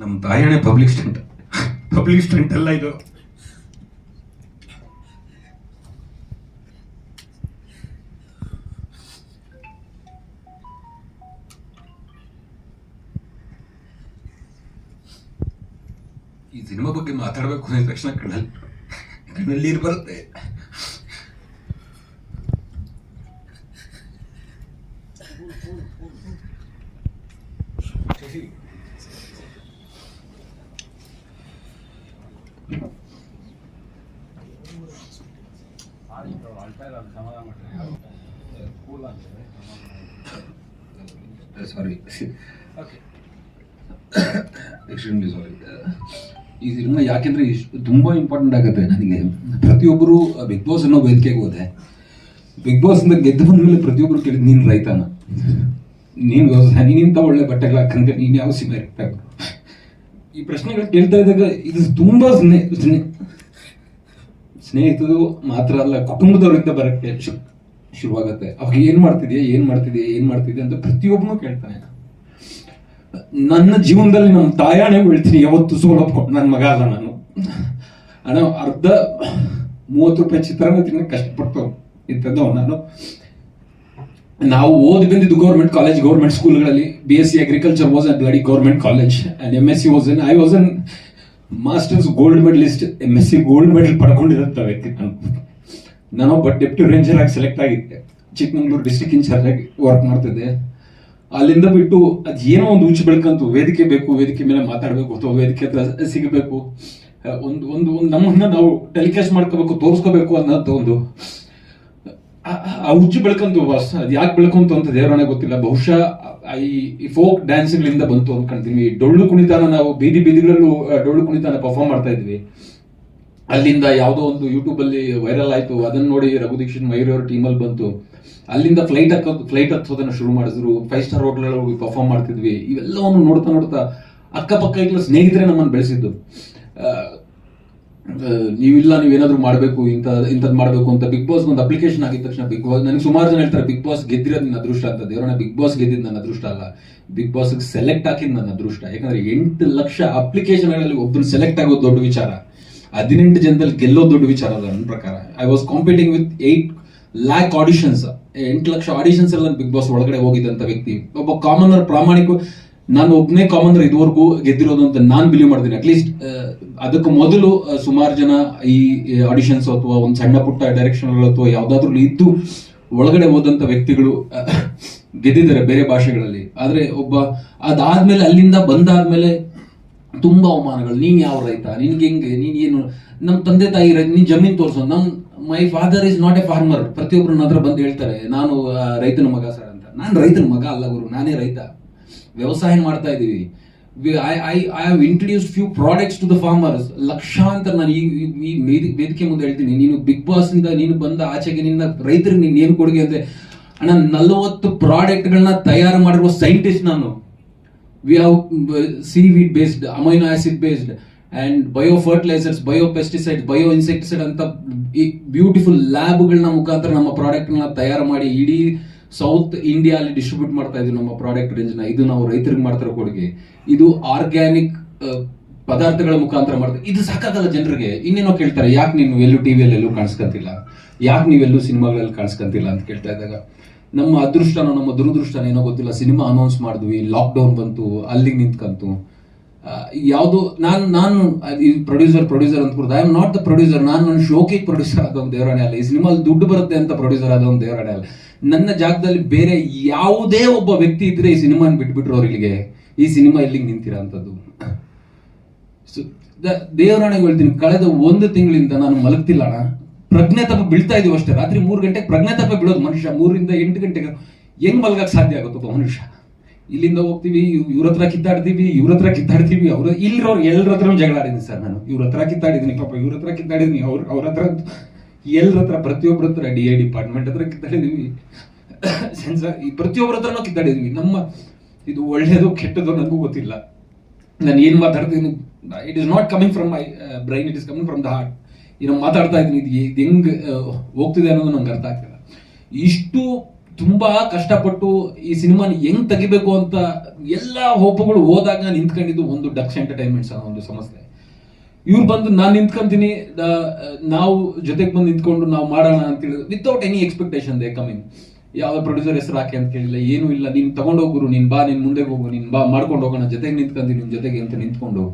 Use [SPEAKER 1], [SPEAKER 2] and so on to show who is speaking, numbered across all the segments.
[SPEAKER 1] ನಮ್ಮ ತಾಯಣೆ ಪಬ್ಲಿಕ್ ಸ್ಟ್ರೆಂಟ್ ಪಬ್ಲಿಕ್ ಸ್ಟ್ರೆಂಟ್ ಅಲ್ಲ ಇದು. ಈ ಸಿನಿಮಾ ಬಗ್ಗೆ ಮಾತಾಡಬೇಕು ಅಂದ ತಕ್ಷಣ ಕಣ್ಣಲ್ಲಿ ಕಣ್ಣಲ್ಲಿ ನೀರು ಬರುತ್ತೆ. ಸಾರಿ ಎಕ್ಸ್ಟ್ರೀಮ್ಲಿ ಸಾರಿ ಈ ಸಿನಿಮಾ ಯಾಕೆಂದ್ರೆ ಇಷ್ಟು ತುಂಬಾ ಇಂಪಾರ್ಟೆಂಟ್ ಆಗುತ್ತೆ ನನಗೆ. ಪ್ರತಿಯೊಬ್ಬರು ಬಿಗ್ ಬಾಸ್ ಅನ್ನೋ ವೇದಿಕೆಗೆ ಹೋದೆ. ಬಿಗ್ ಬಾಸ್ ಇಂದ ಗೆದ್ದು ಬಂದ್ಮೇಲೆ ಪ್ರತಿಯೊಬ್ಬರು ಕೇಳಿದ್ ನೀನು ರೈತನ? ನೀನು ವ್ಯವಸಾಯ ನೀನಿಂತ ಒಳ್ಳೆ ಬಟ್ಟೆಗಳು ಹಾಕಂದ್ರೆ ನೀನು ಯಾವ ಸಿನಿಮಾ ಈ ಪ್ರಶ್ನೆಗಳು ಕೇಳ್ತಾ ಇದ್ದಾಗ ಇದು ತುಂಬಾ ಸ್ನೇಹ ಸ್ನೇಹ ಸ್ನೇಹಿತರು ಮಾತ್ರ ಅಲ್ಲ ಕುಟುಂಬದವರಿಂದ ಬರಕ್ಕೆ ಶುರುವಾಗತ್ತೆ. ಅವಾಗ ಏನ್ ಮಾಡ್ತಿದ್ಯಾ ಏನ್ ಮಾಡ್ತಿದ್ಯಾ ಏನ್ ಮಾಡ್ತಿದ್ಯಾ ಅಂತ ಪ್ರತಿಯೊಬ್ಬನು ಕೇಳ್ತಾನೆ. ನನ್ನ ಜೀವನದಲ್ಲಿ ನಮ್ಮ ತಾಯಾಣೆ ಹೇಳ್ತೀನಿ ಯಾವತ್ತು ಸೋಲಪ್ಕೊಂಡು ನನ್ನ ಮಗ ಅಲ್ಲ ನಾನು. ಅಣ್ಣ, ಅರ್ಧ ಮೂವತ್ತು ರೂಪಾಯಿ ಚಿತ್ರಾನ್ನ ತಿನ್ನ ಕಷ್ಟಪಟ್ಟು ಇದ್ದದ್ದು ನಾನು. ನಾವು ಓದಿ ಬಂದಿದ್ದು government college government ಸ್ಕೂಲ್ಗಳಲ್ಲಿ B S C agriculture was and bloody government college and M S C was N I was an masters gold medalist M S C gold medal ಪಡ್ಕೊಂಡಿರಂತ ವ್ಯಕ್ತಿ ನಾನು ನಾನೊಬ್ಬ ಡೆಪ್ಟಿ ರೇಂಜರ್ ಆಗಿ select ಆಗಿದ್ದೆ. Chikmagalur district incharge ಆಗಿ work ಮಾಡ್ತಿದ್ದೆ. ಅಲ್ಲಿಂದ ಬಿಟ್ಟು ಅದು ಏನೋ ಒಂದು ಹುಚ್ಚು ಬೆಳ್ಕಂತು ವೇದಿಕೆ ಬೇಕು, ವೇದಿಕೆ ಮೇಲೆ ಮಾತಾಡಬೇಕು ಅಥವಾ ವೇದಿಕೆ ಹತ್ರ ಸಿಗಬೇಕು. ಒಂದು ಒಂದು ಒಂದು ನಮ್ಮನ್ನ ನಾವು ಟೆಲಿಕಾಸ್ಟ್ ಮಾಡ್ಕೋಬೇಕು, ತೋರಿಸ್ಕೋಬೇಕು ಅನ್ನೋದು ಒಂದು. ಆ- ಹುಚ್ಚು ಬೆಳ್ಕಂತು ವಾಸ್ ಅದು ಯಾಕೆ ಬೆಳ್ಕೊಂತು ಅಂತ ದೇವರನೇ ಗೊತ್ತಿಲ್ಲ. ಬಹುಶಃ ಈ ಫೋಕ್ ಡ್ಯಾನ್ಸ್ಗಳಿಂದ ಬಂತು ಅನ್ಕೊಂತೀನಿ ಡೊಳ್ಳು ಕುಣಿತಾನ ನಾವು ಬೀದಿ ಬೀದಿಗಳಲ್ಲೂ ಡೊಳ್ಳು ಕುಣಿತಾನ ಪರ್ಫಾರ್ಮ್ ಮಾಡ್ತಾ ಇದ್ವಿ. ಅಲ್ಲಿಂದ ಯಾವುದೋ ಒಂದು ಯೂಟ್ಯೂಬಲ್ಲಿ ವೈರಲ್ ಆಯ್ತು. ಅದನ್ನ ನೋಡಿ ರಘು ದೀಕ್ಷಿತ್ ಮಯೂರಿ ಟೀಮಲ್ಲಿ ಬಂತು. ಅಲ್ಲಿಂದ ಫ್ಲೈಟ್ ಹಕ್ಕ ಫ್ಲೈಟ್ ಹತ್ತೋದನ್ನು ಶುರು ಮಾಡಿದ್ರು. ಫೈವ್ ಸ್ಟಾರ್ ಹೋಟ್ಲಲ್ಲಿ ಹೋಗಿ ಪರ್ಫಾರ್ಮ್ ಮಾಡ್ತಿದ್ವಿ. ಇವೆಲ್ಲವನ್ನು ನೋಡ್ತಾ ನೋಡ್ತಾ ಅಕ್ಕಪಕ್ಕ ಇಲ್ಲ ಸ್ನೇಹಿತರೆ ನಮ್ಮನ್ನು ಬೆಳೆಸಿದ್ದು. ನೀವಿಲ್ಲ, ನೀವೇನಾದ್ರೂ ಮಾಡಬೇಕು, ಇಂಥ ಇಂಥದ್ದು ಮಾಡಬೇಕು ಅಂತ ಬಿಗ್ ಬಾಸ್ ಒಂದು ಅಪ್ಲಿಕೇಶನ್ ಆಗಿದ ತಕ್ಷಣ ಬಿಗ್ ಬಾಸ್ ನನಗೆ ಸುಮಾರು ಜನ ಹೇಳ್ತಾರೆ ಬಿಗ್ ಬಾಸ್ ಗೆದ್ದಿರೋದು ನನ್ನ ಅದೃಷ್ಟ ಅಂತ. ದೇವರನ್ನ ಬಿಗ್ ಬಾಸ್ ಗೆದ್ದಿದ್ದು ನನ್ನ ಅದೃಷ್ಟ ಅಲ್ಲ. ಬಿಗ್ ಬಾಸ್ ಸೆಲೆಕ್ಟ್ ಹಾಕಿದ್ದು ನನ್ನ ಅದೃಷ್ಟ. ಯಾಕಂದ್ರೆ ಎಂಟು ಲಕ್ಷ ಅಪ್ಲಿಕೇಶನ್ಗಳಲ್ಲಿ ಒಬ್ಬರು ಸೆಲೆಕ್ಟ್ ಆಗೋದು ದೊಡ್ಡ ವಿಚಾರ. ಹದಿನೆಂಟು ಜನದಲ್ಲಿ ಗೆಲ್ಲೋ ದೊಡ್ಡ ವಿಚಾರ ಅಲ್ಲ ನನ್ನ ಪ್ರಕಾರ. I was competing with eight lakh auditions ಎಂಟು ಲಕ್ಷ ಆಡಿಷನ್ಸ್ ಎಲ್ಲ ಬಿಗ್ ಬಾಸ್ ಒಳಗಡೆ ಹೋಗಿದ್ದಂಥ ವ್ಯಕ್ತಿ. ಒಬ್ಬ ಕಾಮನರ್ ಪ್ರಾಮಾಣಿಕ, ನಾನು ಒಬ್ಬನೇ ಕಾಮನರ್ ಇದುವರೆಗೂ ಗೆದ್ದಿರೋದು ಅಂತ ನಾನು ಬಿಲೀವ್ ಮಾಡ್ತೀನಿ. ಅಟ್ಲೀಸ್ಟ್ ಅದಕ್ಕೆ ಮೊದಲು ಸುಮಾರು ಜನ ಈ ಆಡಿಷನ್ಸ್ ಅಥವಾ ಒಂದು ಸಣ್ಣ ಪುಟ್ಟ ಡೈರೆಕ್ಷನ್ ಅಥವಾ ಯಾವ್ದಾದ್ರು ಇದ್ದು ಒಳಗಡೆ ಹೋದಂತ ವ್ಯಕ್ತಿಗಳು ಗೆದ್ದಿದ್ದಾರೆ ಬೇರೆ ಭಾಷೆಗಳಲ್ಲಿ. ಆದ್ರೆ ಒಬ್ಬ ಅದಾದ್ಮೇಲೆ ಅಲ್ಲಿಂದ ಬಂದಾದ್ಮೇಲೆ ತುಂಬಾ ಅವಮಾನಗಳು. ನೀನ್ ಯಾವ ರೈತ? ನಿನ್ಗೆ ಹೆಂಗೆ? ನೀನ್ ಏನು? ನಮ್ ತಂದೆ ತಾಯಿ ನೀನ್ ಜಮೀನ್ ತೋರ್ಸೋ. ನಮ್ my father is not a farmer ಪ್ರತಿಯೊಬ್ರು ನನ್ನ ಹತ್ರ ಬಂದು ಹೇಳ್ತಾರೆ, ನಾನು ರೈತನ ಮಗ ಸರ್ ಅಂತ. ನಾನು ರೈತನ ಮಗ ಅಲ್ಲ ಗುರು, ನಾನೇ ರೈತ. ವ್ಯವಸಾಯ ಮಾಡ್ತಾ ಇದೀವಿ I I I have introduce few products to the farmers ಲಕ್ಷಾಂತರ ನಾನು ಈ ಈ- ಈ ವೇದಿ- ವೇದಿಕೆ ಮುಂದೆ ಹೇಳ್ತೀನಿ. ನೀನು ಬಿಗ್ ಬಾಸ್ ಇಂದ ನೀನು ಬಂದ ಆಚೆಗೆ ನಿನ್ನ ರೈತರಿಗೆ ನೀನು ಏನು ಕೊಡುಗೆ ಅಂತ. ಅಣ್ಣ, ನಲವತ್ತು ಪ್ರಾಡಕ್ಟ್ಗಳನ್ನ ತಯಾರು ಮಾಡಿರುವ ಸೈಂಟಿಸ್ಟ್ ನಾನು. We have uh, seaweed based amino acid based and bio fertilizers bio pesticides bio insecticide ಅಂತ ಬ್ಯೂಟಿಫುಲ್ ಲ್ಯಾಬ್ಗಳನ್ನ ಮುಖಾಂತರ ನಮ್ಮ ಪ್ರಾಡಕ್ಟ್ನ ತಯಾರು ಮಾಡಿ ಇಡೀ ಸೌತ್ ಇಂಡಿಯಾ ಡಿಸ್ಟ್ರಿಬ್ಯೂಟ್ ಮಾಡ್ತಾ ಇದೀವಿ ನಮ್ಮ ಪ್ರಾಡಕ್ಟ್ ರೇಂಜ್ನ ಇದು ನಾವು ರೈತರಿಗೆ ಮಾಡ್ತಿರೋ ಕೊಡುಗೆ. ಇದು ಆರ್ಗ್ಯಾನಿಕ್ ಪದಾರ್ಥಗಳ ಮುಖಾಂತರ ಮಾಡ್ತಾರೆ ಇದು ಸಾಕಾಗಲ್ಲ ಜನರಿಗೆ. ಇನ್ನೇನೋ ಕೇಳ್ತಾರೆ ಯಾಕೆ ನೀನು ಎಲ್ಲೂ ಟಿವಿಯಲ್ಲಿ ಎಲ್ಲೂ ಕಾಣಿಸ್ಕೊಂತಿಲ್ಲ? ಯಾಕೆ ನೀವೆಲ್ಲೂ ಸಿನಿಮಾಗಳಲ್ಲಿ ಕಾಣಿಸ್ಕೊಂತಿಲ್ಲ ಅಂತ ಕೇಳ್ತಾ ಇದ್ದಾಗ ನಮ್ಮ ಅದೃಷ್ಟನೋ ನಮ್ಮ ದುರದೃಷ್ಟನೋ ಏನೋ ಗೊತ್ತಿಲ್ಲ. ಸಿನಿಮಾ ಅನೌನ್ಸ್ ಮಾಡಿದ್ವಿ ಲಾಕ್ಡೌನ್ ಬಂತು, ಅಲ್ಲಿಗೆ ನಿಂತ್ಕಂತು. ಯಾವುದು ನಾನು ನಾನು ಪ್ರೊಡ್ಯೂಸರ್ ಪ್ರೊಡ್ಯೂಸರ್ ಅಂತ I am not the producer ನಾನು ನನ್ನ ಶೋಕಿ ಪ್ರೊಡ್ಯೂಸರ್ ಆದ ಒಂದು ದೇವರಾಣೆ ಅಲ್ಲ. ಈ ಸಿನಿಮಾಲ್ ದುಡ್ಡು ಬರುತ್ತೆ ಅಂತ ಪ್ರೊಡ್ಯೂಸರ್ ಆದ ಒಂದು ದೇವರಾಣೆ ಅಲ್ಲ. ನನ್ನ ಜಾಗದಲ್ಲಿ ಬೇರೆ ಯಾವುದೇ ಒಬ್ಬ ವ್ಯಕ್ತಿ ಇದ್ರೆ ಈ ಸಿನಿಮಾನ ಬಿಟ್ಬಿಟ್ರು ಅವ್ರು ಇಲ್ಲಿಗೆ. ಈ ಸಿನಿಮಾ ಇಲ್ಲಿಗೆ ನಿಂತಿರೋ ಅಂಥದ್ದು ದೇವರಾಣಿಗೆ ಹೇಳ್ತೀನಿ, ಕಳೆದ ಒಂದು ತಿಂಗಳಿಂದ ನಾನು ಮಲಗ್ತಿಲ್ಲ ಅಣ್ಣ. ಪ್ರಜ್ಞೆ ತಪ್ಪ ಬೀಳ್ತಾ ಇದೀವಿ ಅಷ್ಟೇ. ರಾತ್ರಿ ಮೂರು ಗಂಟೆಗೆ ಪ್ರಜ್ಞೆ ತಪ್ಪ ಬೀಳೋದು ಮನುಷ್ಯ. ಮೂರಿಂದ ಎಂಟು ಗಂಟೆಗೆ ಹೆಂಗ್ ಮಲ್ಗಕ್ಕೆ ಸಾಧ್ಯ ಆಗುತ್ತಪ್ಪ ಮನುಷ್ಯ? ಇಲ್ಲಿಂದ ಹೋಗ್ತೀವಿ ಇವ್ರ ಹತ್ರ ಕಿತ್ತಾಡ್ತೀವಿ, ಇವ್ರ ಹತ್ರ ಕಿತ್ತಾಡ್ತೀವಿ. ಅವ್ರ ಇಲ್ಲಿರೋ ಎಲ್ಲರ ಹತ್ರ ಜಗಳ ಸರ್ ನಾನು. ಇವ್ರ ಹತ್ರ ಕಿತ್ತಾಡಿದ್ದೀನಿ ಪಾಪ, ಇವ್ರ ಹತ್ರ ಕಿತ್ತಾಡಿದ್ದೀನಿ. ಅವ್ರ ಅವ್ರ ಹತ್ರ ಎಲ್ಲರ ಹತ್ರ ಪ್ರತಿಯೊಬ್ಬರ ಹತ್ರ, ಡಿ ಐ ಡಿಪಾರ್ಟ್ಮೆಂಟ್ ಹತ್ರ ಕಿತ್ತಾಡಿದೀವಿ. ಸೆನ್ಸರ್ ಪ್ರತಿಯೊಬ್ಬರ ಹತ್ರನೂ ಕಿತ್ತಾಡಿದೀವಿ. ನಮ್ಮ ಇದು ಒಳ್ಳೇದು ಕೆಟ್ಟದು ನನಗೂ ಗೊತ್ತಿಲ್ಲ. ನಾನು ಏನು ಮಾತಾಡ್ತೀನಿ it is not coming from my brain it is coming from the heart ಏನೋ ಮಾತಾಡ್ತಾ ಇದ್ದೀನಿ. ಇದು ಹೆಂಗ್ ಹೋಗ್ತಿದೆ ಅನ್ನೋದು ನಂಗೆ ಅರ್ಥ ಆಗ್ತಿಲ್ಲ. ಇಷ್ಟು ತುಂಬಾ ಕಷ್ಟಪಟ್ಟು ಈ ಸಿನಿಮಾನ ಹೆಂಗ್ ತೆಗಿಬೇಕು ಅಂತ ಎಲ್ಲಾ ಹೋಪುಗಳು ಹೋದಾಗ ನಿಂತ್ಕೊಂಡಿದ್ದು ಒಂದು ಡಕ್ಸ್ ಎಂಟರ್ಟೈನ್ಮೆಂಟ್ಸ್ ಅನ್ನೋ ಒಂದು ಸಂಸ್ಥೆ ಇವ್ರು ಬಂದು, ನಾನು ನಿಂತ್ಕೊಂತೀನಿ ನಾವು ಜೊತೆಗೆ ಬಂದು ನಿಂತ್ಕೊಂಡು ನಾವು ಮಾಡೋಣ ಅಂತ ಹೇಳಿದ್ರು without any expectation they coming ಯಾವ ಪ್ರೊಡ್ಯೂಸರ್ ಹೆಸರು ಹಾಕಿ ಅಂತ ಕೇಳಿಲ್ಲ, ಏನೂ ಇಲ್ಲ, ನೀನ್ ತಗೊಂಡೋಗ್ರು ನೀನ್ ಬಾ, ನಿನ್ ಮುಂದೆ ಹೋಗು, ನೀನ್ ಬಾ, ಮಾಡ್ಕೊಂಡು ಹೋಗೋಣ, ಜೊತೆಗೆ ನಿಂತ್ಕೊಂತೀನಿ, ನಿನ್ ಜೊತೆಗೆ ಅಂತ ನಿಂತ್ಕೊಂಡು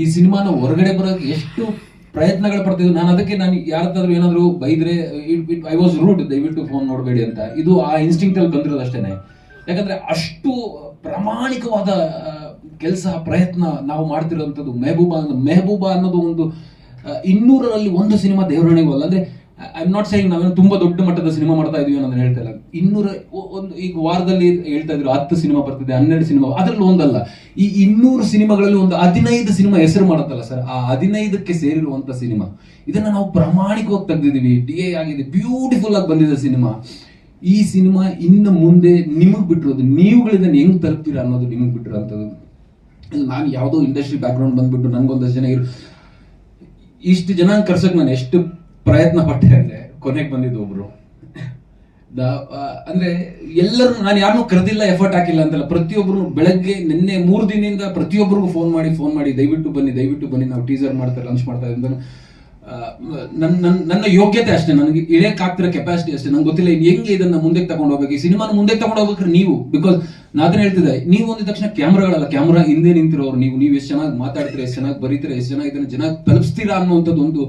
[SPEAKER 1] ಈ ಸಿನಿಮಾನ ಹೊರಗಡೆ ಬರೋಕೆ ಎಷ್ಟು ಪ್ರಯತ್ನಗಳು ಪಡ್ತಿದ್ವು ನಾನು ಅದಕ್ಕೆ ನಾನು ಯಾರತ್ತಾದ್ರೂ ಏನಾದ್ರು ಬೈದ್ರೆ ಐ ವಾಸ್ ರೂಟ್ ದಯವಿಟ್ಟು ಫೋನ್ ನೋಡಬೇಡಿ ಅಂತ. ಇದು ಆ ಇನ್ಸ್ಟಿಂಕ್ಟ್ ಅಲ್ಲಿ ಬಂದಿರೋದು ಅಷ್ಟೇನೆ. ಯಾಕಂದ್ರೆ ಅಷ್ಟು ಪ್ರಾಮಾಣಿಕವಾದ ಕೆಲಸ, ಪ್ರಯತ್ನ ನಾವು ಮಾಡ್ತಿರೋಂಥದ್ದು, ಮೆಹಬೂಬಾ ಮೆಹಬೂಬಾ ಅನ್ನೋದು ಒಂದು ಇನ್ನೂರರಲ್ಲಿ ಒಂದು ಸಿನಿಮಾ ದೇವರಣಿಗೂ ಅಲ್ಲ. ಅಂದ್ರೆ ಐ ಆಮ್ ನಾಟ್ ಸೇಯಿಂಗ್ ನಾವೇನು ತುಂಬಾ ದೊಡ್ಡ ಮಟ್ಟದ ಸಿನಿಮಾ ಮಾಡ್ತಾ ಇದೀವಿ ಅನ್ನೋದನ್ನ ಹೇಳ್ತಾ ಇಲ್ಲ. ಇನ್ನೂರ ಒಂದು, ಈಗ ವಾರದಲ್ಲಿ ಹೇಳ್ತಾ ಇದ್ರು ಹತ್ತು ಸಿನಿಮಾ ಬರ್ತಿದೆ, ಹನ್ನೆರಡು ಸಿನಿಮಾ, ಅದರಲ್ಲಿ ಒಂದಲ್ಲ. ಈ ಇನ್ನೂರು ಸಿನಿಮಾಗಳಲ್ಲಿ ಒಂದು ಹದಿನೈದು ಸಿನಿಮಾ ಹೆಸರು ಮಾಡುತ್ತಲ್ಲ ಸರ್, ಆ ಹದಿನೈದಕ್ಕೆ ಸೇರಿರುವಂತ ಸಿನಿಮಾ. ಇದನ್ನ ನಾವು ಪ್ರಾಮಾಣಿಕವಾಗಿ ತೆಗ್ದಿದೀವಿ ಡಿ ಎ ಆಗಿದೆ ಬ್ಯೂಟಿಫುಲ್ ಆಗಿ ಬಂದಿದೆ ಸಿನಿಮಾ. ಈ ಸಿನಿಮಾ ಇನ್ನು ಮುಂದೆ ನಿಮಗ್ ಬಿಟ್ಟಿರೋದು, ನೀವುಗಳಿಂದ ಹೆಂಗ್ ತಲುಪ್ತೀರಾ ಅನ್ನೋದು ನಿಮಗೆ ಬಿಟ್ಟಿರೋಂಥದ್ದು. ನಾನು ಯಾವುದೋ ಇಂಡಸ್ಟ್ರಿ ಬ್ಯಾಕ್ಗ್ರೌಂಡ್ ಬಂದ್ಬಿಟ್ಟು ನನ್ಗೊಂದಷ್ಟು ಜನ ಇರು ಇಷ್ಟು ಜನ ಕರ್ಸಕ್ ನಾನು ಎಷ್ಟು ಪ್ರಯತ್ನ ಪಟ್ಟೆ ಅಂದ್ರೆ, ಕೊನೆಗೆ ಬಂದಿದ್ದು ಒಬ್ರು. ಅಂದ್ರೆ ಎಲ್ಲರೂ ನಾನು ಯಾರನ್ನೂ ಕರೆದಿಲ್ಲ ಎಫರ್ಟ್ ಹಾಕಿಲ್ಲ ಅಂತಲ್ಲ ಪ್ರತಿಯೊಬ್ಬರು ಬೆಳಗ್ಗೆ ನಿನ್ನೆ ಮೂರು ದಿನದಿಂದ ಪ್ರತಿಯೊಬ್ಬರಿಗೂ ಫೋನ್ ಮಾಡಿ ಫೋನ್ ಮಾಡಿ, ದಯವಿಟ್ಟು ಬನ್ನಿ ದಯವಿಟ್ಟು ಬನ್ನಿ, ನಾವು ಟೀಸರ್ ಮಾಡ್ತಾರೆ ಲಂಚ್ ಮಾಡ್ತಾ ಇದ್ದೀವಿ ಅಂತ ನನ್ನ ನನ್ನ ನನ್ನ ಯೋಗ್ಯತೆ ಅಷ್ಟೇ, ನನಗೆ ಇಳಿಯಕ್ ಆಗ್ತಿರೋ ಕೆಪಾಸಿಟಿ ಅಷ್ಟೇ, ನಂಗೆ ಗೊತ್ತಿಲ್ಲ ಇನ್ನು ಹೆಂಗೆ ಇದನ್ನ ಮುಂದೆ ತಗೊಂಡು ಹೋಗ್ಬೇಕು. ಈ ಸಿನಿಮಾನ ಮುಂದೆ ತಗೊಂಡು ಹೋಗ್ಬೇಕ್ರೆ ನೀವು ಬಿಕಾಸ್ ನಾದನ್ನ ಹೇಳ್ತಿದ್ದೆ, ನೀವು ಒಂದ್ ತಕ್ಷಣ ಕ್ಯಾಮ್ರಾಗಳಲ್ಲ, ಕ್ಯಾಮ್ರಾ ಹಿಂದೆ ನಿಂತಿರೋರು, ನೀವು ನೀವು ಎಷ್ಟು ಚೆನ್ನಾಗಿ ಮಾತಾಡ್ತೀರಾ, ಎಷ್ಟು ಚೆನ್ನಾಗಿ ಬರೀತೀರಾ, ಎಷ್ಟು ಚೆನ್ನಾಗಿ ಇದನ್ನ ಜನ ತಲುಪಿಸ್ತೀರಾ ಅನ್ನುವಂಥದ್ದು ಒಂದು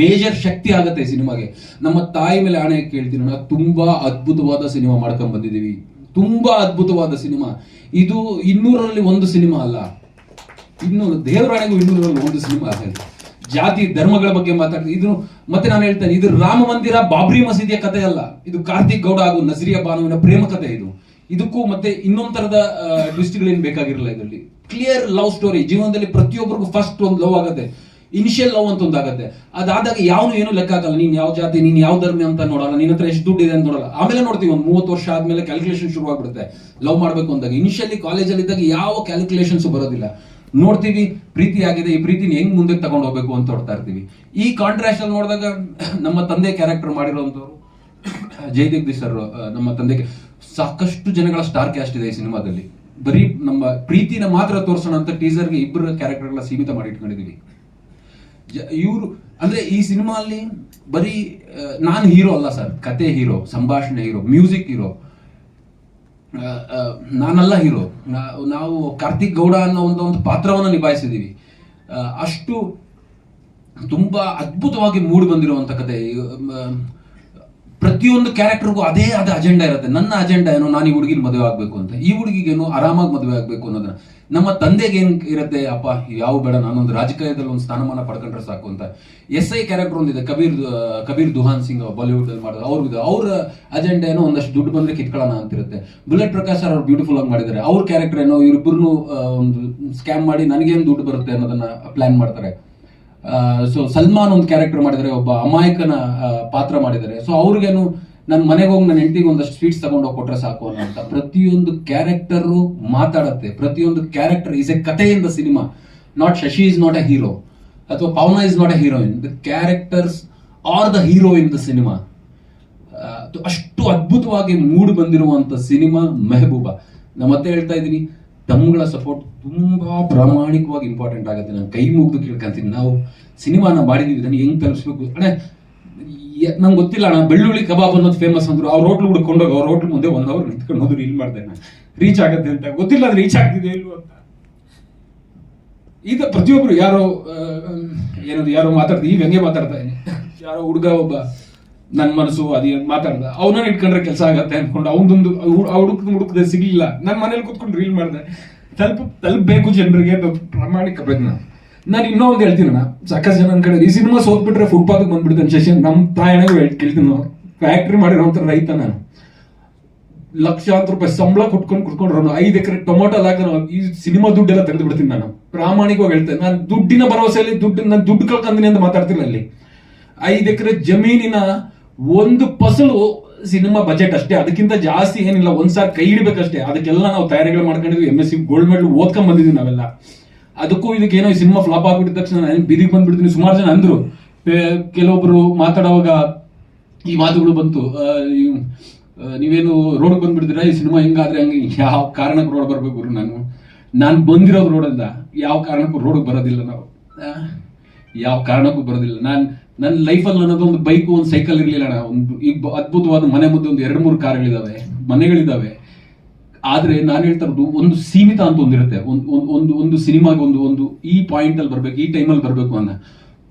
[SPEAKER 1] ಮೇಜರ್ ಶಕ್ತಿ ಆಗುತ್ತೆ ಈ ಸಿನಿಮಾಗೆ. ನಮ್ಮ ತಾಯಿ ಮೇಲೆ ಆಣೆ ಕೇಳ್ತೀನಿ ನಾವು ತುಂಬಾ ಅದ್ಭುತವಾದ ಸಿನಿಮಾ ಮಾಡ್ಕೊಂಡ್ ಬಂದಿದ್ದೀವಿ. ತುಂಬಾ ಅದ್ಭುತವಾದ ಸಿನಿಮಾ. ಇದು ಇನ್ನೂರರಲ್ಲಿ ಒಂದು ಸಿನಿಮಾ ಅಲ್ಲ. ಇನ್ನೂರು, ದೇವರಾಣೆಗೂ ಇನ್ನೂರಲ್ಲಿ ಒಂದು ಸಿನಿಮಾ ಆಗಲಿ ಜಾತಿ ಧರ್ಮಗಳ ಬಗ್ಗೆ ಮಾತಾಡ್ತೀವಿ ಇದು ಮತ್ತೆ ನಾನು ಹೇಳ್ತೇನೆ, ಇದು ರಾಮ ಮಂದಿರ ಬಾಬ್ರಿ ಮಸೀದಿಯ ಕಥೆ ಅಲ್ಲ. ಇದು ಕಾರ್ತಿಕ್ ಗೌಡ ಹಾಗೂ ನಜರಿಯಾ ಬಾನುವಿನ ಪ್ರೇಮ ಕಥೆ ಇದು. ಇದಕ್ಕೂ ಮತ್ತೆ ಇನ್ನೊಂದ್ ತರದ ಟ್ವಿಸ್ಟ್ಗಳೇನು ಬೇಕಾಗಿರಲ್ಲ ಇದರಲ್ಲಿ. ಕ್ಲಿಯರ್ ಲವ್ ಸ್ಟೋರಿ ಜೀವನದಲ್ಲಿ ಪ್ರತಿಯೊಬ್ಬರಿಗೂ ಫಸ್ಟ್ ಒಂದು ಲವ್ ಆಗುತ್ತೆ. ಇನಿಷಿಯಲ್ ಲವ್ ಅಂತ ಒಂದಾಗತ್ತೆ. ಅದಾದಾಗ ಯಾವನು ಏನು ಲೆಕ್ಕ ಆಗಲ್ಲ. ನೀನ್ ಯಾವ ಜಾತಿ, ನೀನ್ ಯಾವ ಧರ್ಮ ಅಂತ ನೋಡಲ್ಲ. ನಿನ್ನ ಹತ್ರ ಎಷ್ಟು ದುಡ್ಡು ಇದೆ ಅಂತ ನೋಡಲ್ಲ. ಆಮೇಲೆ ನೋಡ್ತೀವಿ ಒಂದು ಮೂವತ್ತು ವರ್ಷ ಆದ್ಮೇಲೆ ಕ್ಯಾಲ್ಕುಲೇಷನ್ ಶುರು ಆಗ್ಬಿಡುತ್ತೆ ಲವ್ ಮಾಡ್ಬೇಕು ಅಂದಾಗ. ಇನಿಷಿಯಲಿ ಕಾಲೇಜಲ್ಲಿ ಇದ್ದಾಗ ಯಾವ ಕ್ಯಾಲ್ಕುಲೇಷನ್ಸ್ ಬರೋದಿಲ್ಲ. ನೋಡ್ತೀವಿ ಪ್ರೀತಿ ಆಗಿದೆ ಈ ಪ್ರೀತಿನ ಹೆಂಗ್ ಮುಂದೆ ತಗೊಂಡು ಹೋಗ್ಬೇಕು ಅಂತ ಹೊಡ್ತಾ ಇರ್ತೀವಿ. ಈ ಕಾಂಟ್ರಾಸ್ಟ್ ಅಲ್ಲಿ ನೋಡಿದಾಗ, ನಮ್ಮ ತಂದೆ ಕ್ಯಾರೆಕ್ಟರ್ ಮಾಡಿರೋಂಥವ್ರು ಜಯದೀಪ್ ಸರ್ ನಮ್ಮ ತಂದೆಗೆ ಸಾಕಷ್ಟು ಜನಗಳ ಸ್ಟಾರ್ ಕ್ಯಾಸ್ಟ್ ಇದೆ ಈ ಸಿನಿಮಾದಲ್ಲಿ. ಬರೀ ನಮ್ಮ ಪ್ರೀತಿನ ಮಾತ್ರ ತೋರಿಸೋಣ ಅಂತ ಟೀಸರ್ಗೆ ಇಬ್ಬರು ಕ್ಯಾರೆಕ್ಟರ್ಗಳ ಸೀಮಿತ ಮಾಡಿ ಇಟ್ಕೊಂಡಿದೀವಿ. ಇವರು, ಅಂದ್ರೆ ಈ ಸಿನಿಮಾ ಅಲ್ಲಿ ಬರೀ ನಾನು ಹೀರೋ ಅಲ್ಲ ಸರ್. ಕತೆ ಹೀರೋ ಸಂಭಾಷಣೆ ಹೀರೋ ಮ್ಯೂಸಿಕ್ ಹೀರೋ ನಾನಲ್ಲ ಹೀರೋ. ನಾವು ಕಾರ್ತಿಕ್ ಗೌಡ ಅನ್ನೋ ಒಂದು ಒಂದು ಪಾತ್ರವನ್ನು ನಿಭಾಯಿಸಿದ್ದೀವಿ. ಅಷ್ಟು ತುಂಬಾ ಅದ್ಭುತವಾಗಿ ಮೂಡಿ ಬಂದಿರುವಂತ ಕತೆ. ಪ್ರತಿಯೊಂದು ಕ್ಯಾರೆಕ್ಟರ್ಗೂ ಅದೇ ಆದ ಅಜೆಂಡಾ ಇರುತ್ತೆ. ನನ್ನ ಅಜೆಂಡಾ ಏನೋ? ನಾನು ಈ ಹುಡುಗಿನ ಮದುವೆ ಆಗಬೇಕು ಅಂತ. ಈ ಹುಡುಗಿಗೇನು ಆರಾಮಾಗಿ ಮದುವೆ ಆಗಬೇಕು ಅನ್ನೋದನ್ನ. ನಮ್ಮ ತಂದೆಗೆ ಏನ್ ಇರುತ್ತೆ? ಅಪ್ಪ, ಯಾವ ಬೇಡ, ನಾನೊಂದು ರಾಜಕೀಯದಲ್ಲಿ ಒಂದು ಸ್ಥಾನಮಾನ ಪಡ್ಕೊಂಡ್ರೆ ಸಾಕು ಅಂತ. ಎಸ್ ಐ ಕ್ಯಾರೆಕ್ಟರ್ ಒಂದಿದೆ. ಕಬೀರ್ ಕಬೀರ್ ದುಹಾನ್ ಸಿಂಗ್ ಬಾಲಿವುಡ್ ಅಲ್ಲಿ ಮಾಡಿದ್ರು. ಅವ್ರಿಗೆ ಅವ್ರ ಅಜೆಂಡಾ ಏನೋ? ಒಂದಷ್ಟು ದುಡ್ಡು ಬಂದ್ರೆ ಕಿತ್ಕೊಳ್ಳೋಣ ಅಂತಿರುತ್ತೆ. ಬುಲೆಟ್ ಪ್ರಕಾಶ್ ಅವ್ರು ಬ್ಯೂಟಿಫುಲ್ ಆಗಿ ಮಾಡಿದ್ದಾರೆ. ಅವ್ರ ಕ್ಯಾರೆಕ್ಟರ್ ಏನೋ? ಇವ್ರಿಬ್ರು ಒಂದು ಸ್ಕ್ಯಾಮ್ ಮಾಡಿ ನನಗೇನು ದುಡ್ಡು ಬರುತ್ತೆ ಅನ್ನೋದನ್ನ ಪ್ಲಾನ್ ಮಾಡ್ತಾರೆ. ಸೊ ಸಲ್ಮಾನ್ ಒಂದು ಕ್ಯಾರೆಕ್ಟರ್ ಮಾಡಿದ್ದಾರೆ ಒಬ್ಬ ಅಮಾಯಕನ ಪಾತ್ರ ಮಾಡಿದ್ದಾರೆ. ಸೊ ಅವ್ರಿಗೇನು ನನ್ನ ಮನೆಗೆ ಹೋಗಿ ನನ್ನ ಹೆಂಡತಿಗೆ ಒಂದಷ್ಟು ಸ್ವೀಟ್ಸ್ ತಗೊಂಡು ಹೋಗಿ ಕೊಟ್ರೆ ಸಾಕು ಅಂತ ಪ್ರತಿಯೊಂದು ಕ್ಯಾರೆಕ್ಟರ್ ಮಾತಾಡತ್ತೆ. ಪ್ರತಿಯೊಂದು character is a ಕಥೆಯಿಂದ cinema not Shashi is not a hero ಅಥವಾ Pavana is not a heroine the characters are the hero in the cinema ಅಷ್ಟು ಅದ್ಭುತವಾಗಿ ಮೂಡ್ ಬಂದಿರುವಂತ ಸಿನಿಮಾ ಮೆಹಬೂಬ. ನಾ ಮತ್ತೆ ಹೇಳ್ತಾ ಇದ್ದೀನಿ. ತಮ್ಗಳ ಸಪೋರ್ಟ್ ತುಂಬಾ ಪ್ರಾಮಾಣಿಕವಾಗಿ ಇಂಪಾರ್ಟೆಂಟ್ ಆಗುತ್ತೆ. ನಾನು ಕೈ ಮುಗಿದು ಕೇಳ್ಕೊಂತೀನಿ. ನಾವು ಸಿನಿಮಾನ ಮಾಡಿದೀವಿ. ಇದನ್ನು ಹೆಂಗ್ ತಲುಪಿಸ್ಬೇಕು? ಯ- ನಂಗೆ ಗೊತ್ತಿಲ್ಲ ಅಣ್ಣ. ಬೆಳ್ಳುಳ್ಳಿ ಕಬಾಬ್ ಅನ್ನೋದು ಫೇಮಸ್ ಅಂದ್ರು. ಅವ್ರ ಹೋಟ್ಲು ಹುಡ್ಕೊಂಡೋಗಿ ಅವ್ರ ಹೋಟ್ಲ್ ಮುಂದೆ ಒಂದು ಅವರ್ ನಿಂತ್ಕೊಂಡು ಹೋದ್ರು. ಇಲ್ಲಿ ಮಾಡ್ದೆ ರೀಚ್ ಆಗುತ್ತೆ ಅಂತ. ಗೊತ್ತಿಲ್ಲ ಅದು ರೀಚ್ ಆಗ್ತಿದೆ ಇಲ್ವೋ ಅಂತ. ಈಗ ಪ್ರತಿಯೊಬ್ರು ಯಾರೋ ಏನದು, ಯಾರೋ ಮಾತಾಡ್ತಾರೆ ಈಗ ಹಂಗೆ ಮಾತಾಡ್ತಾ ಇದ್ದೀನಿ. ಯಾರೋ ಹುಡುಗ ಒಬ್ಬ ನನ್ನ ಮನಸ್ಸು ಅದೇ ಮಾತಾಡ್ದ, ಅವನನ್ನ ಇಟ್ಕೊಂಡ್ರೆ ಕೆಲಸ ಆಗತ್ತೆ ಅನ್ಕೊಂಡು ಅವನೊಂದು ಹುಡುಕ್ ಹುಡುಕದೆ ಸಿಗ್ಲಿಲ್ಲ. ನನ್ನ ಮನೇಲಿ ಕುತ್ಕೊಂಡು ರೀಲ್ ಮಾಡಿದೆ. ತಲುಪ, ತಲುಪಬೇಕು ಜನರಿಗೆ ಪ್ರಾಮಾಣಿಕ ಪ್ರಜ್ಞ. ನಾನು ಇನ್ನೂ ಒಂದು ಹೇಳ್ತೀನಿ ಅಣ್ಣ. ಸಾಕಷ್ಟು ಜನ ಕಡೆ ಈ ಸಿನಿಮಾ ಸೋತ್ಬಿಟ್ರೆ ಫುಟ್ಪಾತ್ ಬಂದ್ಬಿಡ್ತಾನೆ ಶಶಿ ನಮ್ಮ ತಾಯಣೆ ಕೇಳ್ತೀನಿ ಫ್ಯಾಕ್ಟ್ರಿ ಮಾಡಿರೋಂಥ ರೈತ ನಾನು. ಲಕ್ಷಾಂತರ ರೂಪಾಯಿ ಸಂಬಳ ಕೊಟ್ಕೊಂಡು ಕುಟ್ಕೊಂಡ್ರು ಐದು ಎಕರೆ ಟೊಮೊಟೊ ಹಾಕಿ ಈ ಸಿನಿಮಾ ದುಡ್ಡೆಲ್ಲ ತೆಗೆದು ಬಿಡ್ತೀನಿ ನಾನು. ಪ್ರಾಮಾಣಿಕವಾಗಿ ಹೇಳ್ತೇನೆ ನಾನು ದುಡ್ಡಿನ ಭರವಸೆಯಲ್ಲಿ ದುಡ್ಡು, ನಾನು ದುಡ್ಡು ಕಳ್ಕೊಂತೀನಿ ಅಂತ ಮಾತಾಡ್ತೀನಿ ಅಲ್ಲಿ. ಐದು ಎಕರೆ ಜಮೀನಿನ ಒಂದು ಫಸಲು ಸಿನಿಮಾ ಬಜೆಟ್ ಅಷ್ಟೇ. ಅದಕ್ಕಿಂತ ಜಾಸ್ತಿ ಏನಿಲ್ಲ ಒಂದ್ಸಾರಿ ಕೈ ಹಿಡಿಬೇಕಷ್ಟೇ. ಅದಕ್ಕೆಲ್ಲ ನಾವು ತಯಾರಿಗಳು ಮಾಡ್ಕೊಂಡಿದ್ವಿ. M S C gold medal ಓದ್ಕೊಂಡ್ ಬಂದಿದ್ವಿ ನಾವೆಲ್ಲ. ಅದಕ್ಕೂ ಇದಕ್ಕೇನೋ ಈ ಸಿನಿಮಾ ಫ್ಲಾಪ್ ಆಗ್ಬಿಟ್ಟಿದ ತಕ್ಷಣ ನಾನು ಬೀದಿಗೆ ಬಂದ್ಬಿಡ್ತೀನಿ. ಸುಮಾರು ಜನ ಅಂದ್ರು. ಕೆಲವೊಬ್ಬರು ಮಾತಾಡುವಾಗ ಈ ಮಾತುಗಳು ಬಂತು. ನೀವೇನು ರೋಡ್ ಬಂದ್ಬಿಡ್ತೀರಾ? ಈ ಸಿನಿಮಾ ಹೆಂಗಾದ್ರೆ ಹಂಗೆ ಯಾವ ಕಾರಣಕ್ಕೆ ರೋಡ್ ಬರಬೇಕು ನಾನು. ನಾನು ಬಂದಿರೋದು ರೋಡಿಂದ ಯಾವ ಕಾರಣಕ್ಕೂ ರೋಡ್ ಬರೋದಿಲ್ಲ ನಾವು. ಯಾವ ಕಾರಣಕ್ಕೂ ಬರೋದಿಲ್ಲ. ನಾನು ನನ್ನ ಲೈಫಲ್ಲಿ ನನ್ನದು ಒಂದು ಬೈಕ್ ಒಂದು ಸೈಕಲ್ ಇರಲಿಲ್ಲ ಅಣ್ಣ. ಒಂದು ಈಗ ಅದ್ಭುತವಾದ ಮನೆ ಮುಂದೆ ಒಂದು ಎರಡು ಮೂರು ಕಾರ್ಗಳಿದಾವೆ ಮನೆಗಳಿದಾವೆ. ಆದ್ರೆ ನಾನು ಹೇಳ್ತಾ ಇರೋದು, ಒಂದು ಸೀಮಿತ ಅಂತ ಒಂದಿರುತ್ತೆ ಒಂದು ಒಂದು ಒಂದು ಸಿನಿಮಾಗೆ ಒಂದು ಒಂದು ಈ ಪಾಯಿಂಟ್ ಅಲ್ಲಿ ಬರ್ಬೇಕು, ಈ ಟೈಮಲ್ಲಿ ಬರಬೇಕು ಅಂತ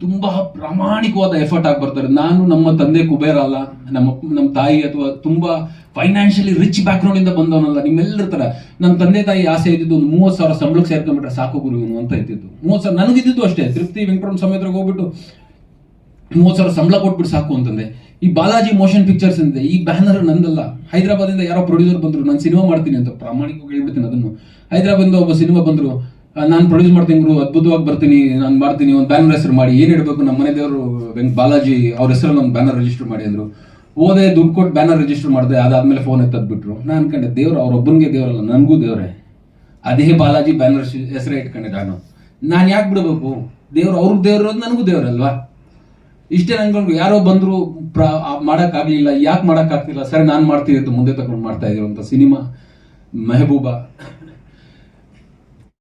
[SPEAKER 1] ತುಂಬಾ ಪ್ರಾಮಾಣಿಕವಾದ ಎಫರ್ಟ್ ಆಗಿ ಬರ್ತಾರೆ. ನಾನು ನಮ್ಮ ತಂದೆ ಕುಬೇರ ಅಲ್ಲ, ನಮ್ಮ ನಮ್ಮ ತಾಯಿ ಅಥವಾ ತುಂಬಾ ಫೈನಾನ್ಷಿಯಲಿ ರಿಚ್ ಬ್ಯಾಕ್ ಗ್ರೌಂಡ್ ಇಂದ ಬಂದವನಲ್ಲ, ನಿಮ್ಮೆಲ್ಲರ ತರ ನನ್ನ ತಂದೆ ತಾಯಿ ಆಸೆ ಇದ್ದಿದ್ದು ಒಂದು ಮೂವತ್ತು ಸಾವಿರ ಸಂಬಳಕ್ಕೆ ಸೇರ್ಕೊಂಡ್ಬಿಟ್ರೆ ಸಾಕು ಗುರು ಅಂತ ಇದ್ದಿದ್ದು. ಮೂವತ್ತು ಸಾವಿರ ನನಗಿದ್ದು ಅಷ್ಟೇ. ತೃಪ್ತಿ ವೆಂಕಟರಮ್ ಸಮೇತ ಹೋಗ್ಬಿಟ್ಟು ಮೂವತ್ತು ಸಾವಿರ ಸಂಬಳ ಕೊಟ್ಬಿಟ್ಟು ಸಾಕು ಅಂತಂದೆ. ಈ ಬಾಲಾಜಿ ಮೋಷನ್ ಪಿಕ್ಚರ್ಸ್ ಅಂದೆ ಈ ಬ್ಯಾನರ್ ನಂದಲ್ಲ. ಹೈದರಾಬಾದಿಂದ ಯಾರೋ ಪ್ರೊಡ್ಯೂಸರ್ ಬಂದ್ರು, ನಾನು ಸಿನಿಮಾ ಮಾಡ್ತೀನಿ ಅಂತ ಪ್ರಾಮಾಣಿಕವಾಗಿ ಹೇಳ್ಬಿಡ್ತೀನಿ ಅದನ್ನು. ಹೈದರಾಬಾದಿಂದ ಒಬ್ಬ ಸಿನಿಮಾ ಬಂದ್ರು ನಾನು ಪ್ರೊಡ್ಯೂಸ್ ಮಾಡ್ತೀನಿ ಗುರು, ಅದ್ಭುತವಾಗಿ ಬರ್ತೀನಿ, ನಾನು ಮಾಡ್ತೀನಿ ಒಂದು ಬ್ಯಾನರ್ ಹೆಸರು ಮಾಡಿ, ಏನು ಇಡಬೇಕು ನಮ್ಮ ಮನೆ ದೇವರು ವೆಂಕ್ ಬಾಲಾಜಿ ಅವ್ರ ಹೆಸರಲ್ಲಿ ಒಂದು ಬ್ಯಾನರ್ ರಿಜಿಸ್ಟರ್ ಮಾಡಿ ಅಂದ್ರು. ಓದೇ ದುಡ್ಡು ಕೊಟ್ಟು ಬ್ಯಾನರ್ ರಿಜಿಸ್ಟರ್ ಮಾಡಿದೆ, ಅದಾದ್ಮೇಲೆ ಫೋನ್ ಎತ್ತದ್ಬಿಟ್ರು. ನಾನು ಅನ್ಕೊಂಡೆ, ದೇವ್ರು ಅವ್ರೊಬ್ಬನಿಗೆ ದೇವರಲ್ಲ, ನನಗೂ ದೇವ್ರೆ. ಅದೇ ಬಾಲಾಜಿ ಬ್ಯಾನರ್ ಹೆಸರೇ ಇಟ್ಕೊಂಡೆ ನಾನು. ನಾನು ಯಾಕೆ ಬಿಡಬೇಕು? ದೇವ್ರು ಅವ್ರಿಗೆ ದೇವ್ರು ನನಗೂ ದೇವ್ರಲ್ವಾ? ಇಷ್ಟೇ ಅನ್ಕೊಂಡು ಯಾರೋ ಬಂದ್ರು ಪ್ರ- ಆ ಮಾಡಕ್ ಆಗ್ಲಿಲ್ಲ ಯಾಕೆ ಮಾಡಕ್ ಆಗ್ತಿಲ್ಲ ಸರಿ ನಾನು ಮಾಡ್ತೀನಿ ಅಂತ ಮುಂದೆ ತಗೊಂಡು ಮಾಡ್ತಾ ಇದ್ರು ಅಂತ ಸಿನಿಮಾ, ಮೆಹಬೂಬಾ.